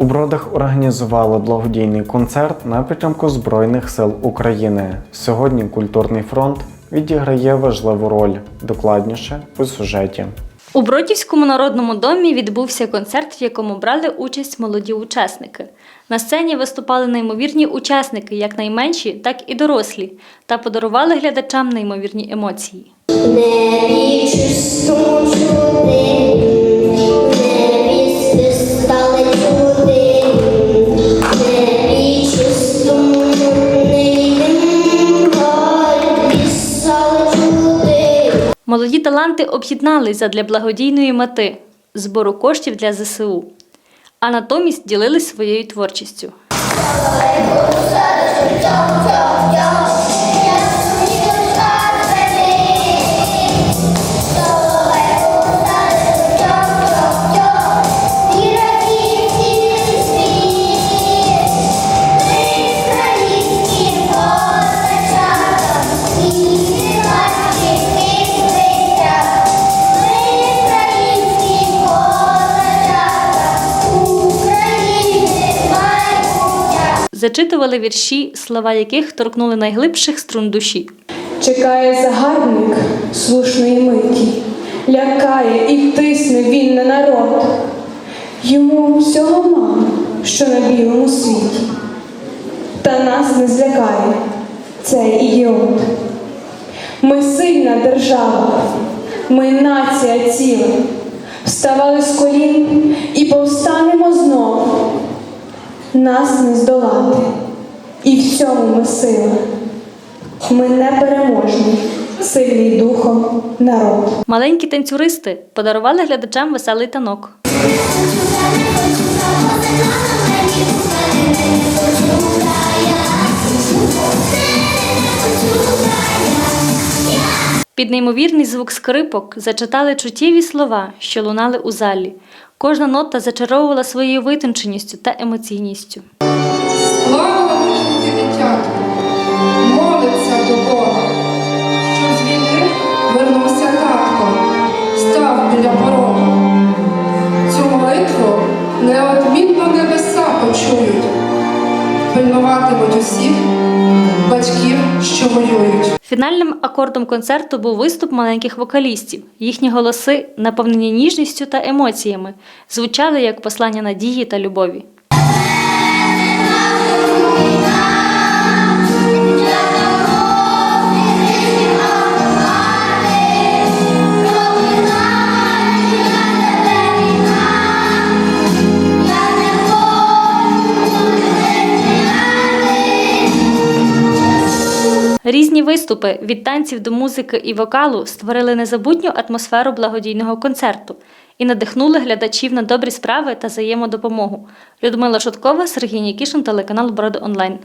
У Бродах організували благодійний концерт на підтримку Збройних сил України. Сьогодні культурний фронт відіграє важливу роль. Докладніше у сюжеті. У Бродівському народному домі відбувся концерт, в якому брали участь молоді учасники. На сцені виступали неймовірні учасники, як найменші, так і дорослі, та подарували глядачам неймовірні емоції. Небі Молоді таланти об'єдналися для благодійної мети збору коштів для ЗСУ, а натомість ділились своєю творчістю. Зачитували вірші, слова яких торкнули найглибших струн душі. Чекає загарбник слушної миті, лякає і тисне він на народ. Йому всього мало, що на білому світі. Та нас не злякає цей ідіот. Ми сильна держава, ми нація ціла. Вставали з колін і повстанемо знову. Нас не здолати, і в цьому ми сила. Ми не переможні. сильний духом народ. Маленькі танцюристи подарували глядачам веселий танок. Під неймовірний звук скрипок зачитали чуттєві слова, що лунали у залі. Кожна нота зачаровувала своєю витонченістю та емоційністю. Слава мужники пильнуватимуть усіх батьків, що воюють. Фінальним акордом концерту був виступ маленьких вокалістів. Їхні голоси, наповнені ніжністю та емоціями, звучали як послання надії та любові. Різні виступи від танців до музики і вокалу створили незабутню атмосферу благодійного концерту і надихнули глядачів на добрі справи та взаємодопомогу. Людмила Шуткова, Сергій Нікішин, телеканал Броди Онлайн.